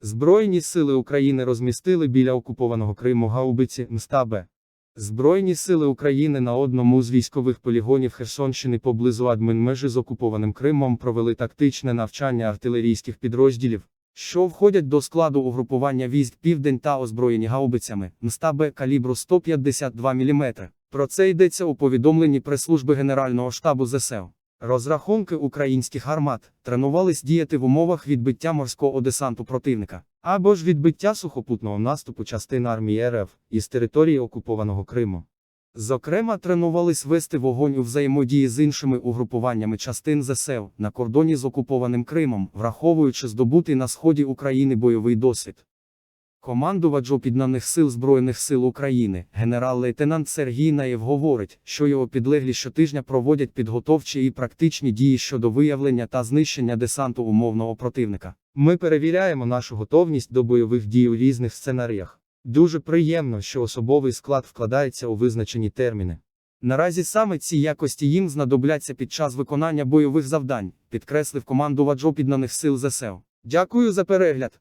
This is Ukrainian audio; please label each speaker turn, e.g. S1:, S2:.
S1: Збройні сили України розмістили біля окупованого Криму гаубиці МСТАБ. Збройні сили України на одному з військових полігонів Херсонщини поблизу адмінмежі з окупованим Кримом провели тактичне навчання артилерійських підрозділів, що входять до складу угрупування військ Південь та озброєні гаубицями МСТАБ калібру 152 мм. Про це йдеться у повідомленні прес-служби Генерального штабу ЗСУ. Розрахунки українських армат тренувались діяти в умовах відбиття морського десанту противника або ж відбиття сухопутного наступу частин армії РФ із території окупованого Криму. Зокрема, тренувались вести вогонь у взаємодії з іншими угрупуваннями частин ЗСУ на кордоні з окупованим Кримом, враховуючи здобутий на сході України бойовий досвід. Командувач піднаних сил Збройних сил України, генерал-лейтенант Сергій Наєв говорить, що його підлеглі щотижня проводять підготовчі і практичні дії щодо виявлення та знищення десанту умовного противника. Ми перевіряємо нашу готовність до бойових дій у різних сценаріях. Дуже приємно, що особовий склад вкладається у визначені терміни. Наразі саме ці якості їм знадобляться під час виконання бойових завдань, підкреслив командувач піднаних сил ЗСУ. Дякую за перегляд.